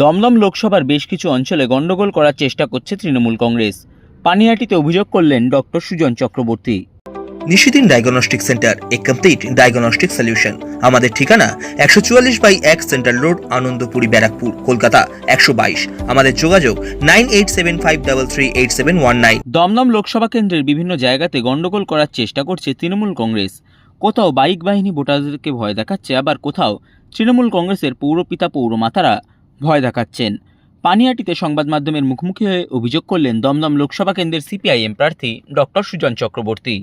দমদম লোকসভার বেশ কিছু অঞ্চলে গন্ডগোল করার চেষ্টা করছে তৃণমূল কংগ্রেস। পানিহাটিতে অভিযোগ করলেন ডক্টর সুজন চক্রবর্তী। নিশিদিন ডায়াগনস্টিক সেন্টার এ কমপ্লিট ডায়াগনস্টিক সলিউশন। আমাদের ঠিকানা একশো চুয়াল্লিশ বাই এক সেন্ট্রাল রোড আনন্দপুরি ব্যারাকপুর কলকাতা একশো বাইশ। আমাদের যোগাযোগ nine eight seven five double three eight seven one nine. Dum Dum Lok Sabha কেন্দ্রের বিভিন্ন জায়গাতে গন্ডগোল করার চেষ্টা করছে তৃণমূল কংগ্রেস। কোথাও বাইক বাহিনী ভোটারদেরকে ভয় দেখাচ্ছে আবার কোথাও তৃণমূল কংগ্রেসের পৌরপিতা পৌরমাতারা ভয় দেখাচ্ছেন। পানিহাটিতে সংবাদ মাধ্যমের মুখোমুখি হয়ে অভিযোগ করলেন দমদম লোকসভা কেন্দ্রের সিপিআইএম প্রার্থী ডক্টর সুজন চক্রবর্তী।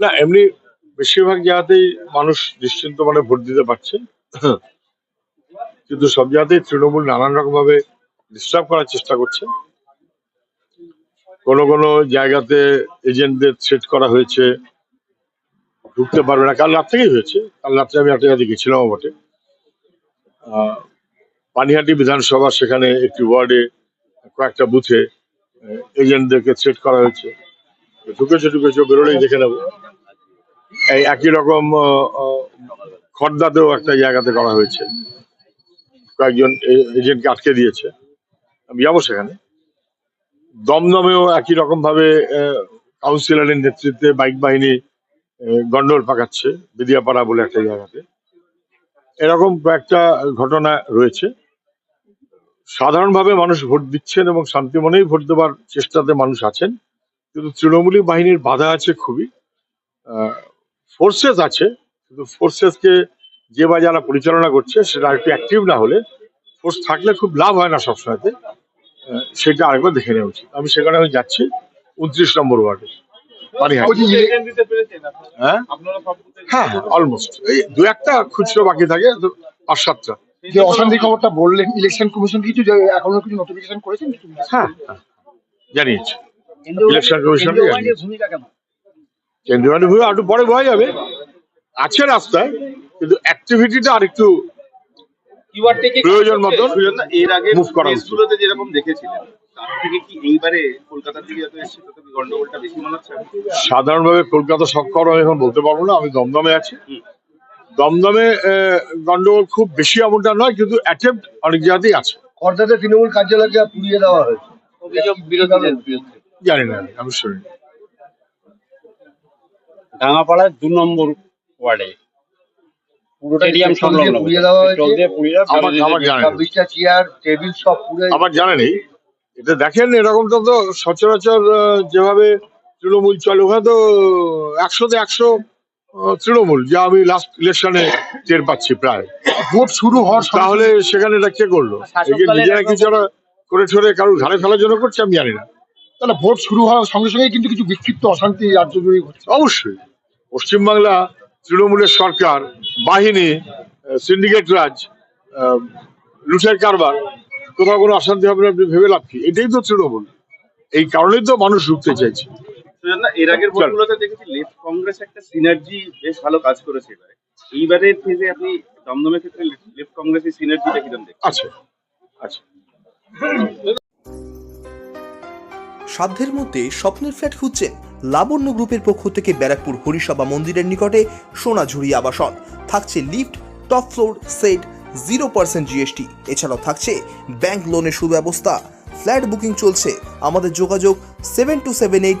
না, এমনি বেশিরভাগ জায়গাতেই মানুষ নিশ্চিন্ত মানে ভোট দিতে পারছে। কিন্তু সব জায়গাতেই তৃণমূল নানান রকম ভাবে ডিস্টার্ব করার চেষ্টা করছে। কোনো কোনো জায়গাতে এজেন্টদের সেট করা হয়েছে, ঢুকতে পারবে না। কাল রাত থেকেই হয়েছে। কাল রাত্রে আমি একটা জায়গায় গেছিলাম বটে। পানিহাটি বিধানসভা সেখানে একটি ওয়ার্ডে কয়েকটা বুথে এজেন্টদেরকে সেট করা হয়েছে। ঢুকেছে ঢুকেছে বেরোলেই দেখে নেব। এই একই রকম আহ, একটা জায়গাতে করা হয়েছে। কয়েকজন এজেন্টকে আটকে দিয়েছে। আমি যাব সেখানে। দমদমেও একই রকম ভাবে কাউন্সিলরের নেতৃত্বে বাইক বাহিনী গন্ডোল পাকাচ্ছে বিদিয়াপাড়া বলে একটা জায়গাতে। এরকম কয়েকটা ঘটনা রয়েছে। সাধারণভাবে মানুষ ভোট দিচ্ছেন এবং শান্তি মনেই ভোট দেওয়ার চেষ্টাতে মানুষ আছেন। কিন্তু তৃণমূলী বাহিনীর বাধা আছে খুবই। ফোর্সেস আছে কিন্তু ফোর্সেসকে যে বা যারা পরিচালনা করছে সেটা একটু অ্যাক্টিভ না হলে ফোর্স থাকলে খুব লাভ হয় না সবসময়তে। সেটা আরেকবার দেখে নেওয়া উচিত। আমি সেখানে আমি যাচ্ছি উনত্রিশ নম্বর ওয়ার্ডে। হ্যাঁ? হ্যাঁ অলমোস্ট এই দু একটা খুচরো বাকি থাকে পাঁচ সাতটা। যে অশান্তি খবরটা বললেন ইলেকশন কমিশন কিছু এখনও কিছু নোটিফিকেশন করেছেন হ্যাঁ। জানিয়েছি। ইলেকশন কমিশন কেন্দ্রীয় বাহিনী ভূমি একটু পরে বোঝা যাবে। আছে রাস্তায় কিন্তু অ্যাক্টিভিটিটা আরেকটু প্রয়োজন মতন। এর আগে move করা উচিত। যেরকম দেখেছিলেন তার থেকে কি এইবারে কলকাতার দিকে যত এসেছে তত কি গন্ডগোলটা বেশি মনে হচ্ছে? সাধারণভাবে কলকাতা আমি এখন বলতে পারব না আমি দমদমে আছি। দমদমে আহ, গন্ডগোল খুব বেশি এমনটা নয় কিন্তু অ্যাটেম্প অনেক জায়গাতেই আছে। অর্থাৎ তৃণমূল কার্যালয়কে পুড়িয়ে দেওয়া হয়েছে। জানি না আমি, শুনি। ডাঙাপাড়ার দু নম্বর ওয়ার্ডে আমার জানা নেই। চেয়ার টেবিল সব আমার জানা নেই। এটা দেখেন এরকমটা তো সচরাচর আহ, যেভাবে তৃণমূল চলে ওখানে তো একশোতে একশো আহ, তৃণমূল যা আমি লাস্ট ইলেকশনে টের পাচ্ছি প্রায়। ভোট শুরু হওয়ার তাহলে সেখানে এটা কে করল? নিজেরা কিছু একটা করে ঠরে কারোর ঘাড়ে ফেলার জন্য করছে আমি জানি না। তাহলে ভোট শুরু হওয়ার সঙ্গে সঙ্গে কিন্তু কিছু বিক্ষিপ্ত অশান্তি রাজ্য জুড়ে ঘটছে অবশ্যই। পশ্চিমবাংলা তৃণমূলের সরকার বাহিনী সিন্ডিকেট রাজ আহ, লুটের কারবার কোথাও কোনো অশান্তি হবে না আপনি ভেবে লাভ কি? এটাই তো তৃণমূল। এই কারণেই তো মানুষ ঢুকতে চাইছে। এর আগের ভোটগুলোতে দেখেছি লেফট কংগ্রেস একটা সিনার্জি বেশ ভালো কাজ করেছে এবারে। এইবারের থেকে আপনি দমদমের ক্ষেত্রে লেফট কংগ্রেসের সিনার্জিটা কীরকম দেখছেন? আছে। আছে সাধ্যের মধ্যে স্বপ্নের ফ্ল্যাট খুঁজছেন লাবণ্য গ্রুপের পক্ষ থেকে ব্যারাকপুর হরিসভা মন্দিরের নিকটে সোনাঝুরি আবাসন। থাকছে lift top floor set zero percent GST এছাড়াও থাকছে ব্যাংক লোনের সুব্যবস্থা। ফ্ল্যাট বুকিং চলছে। আমাদের যোগাযোগ seven two seven eight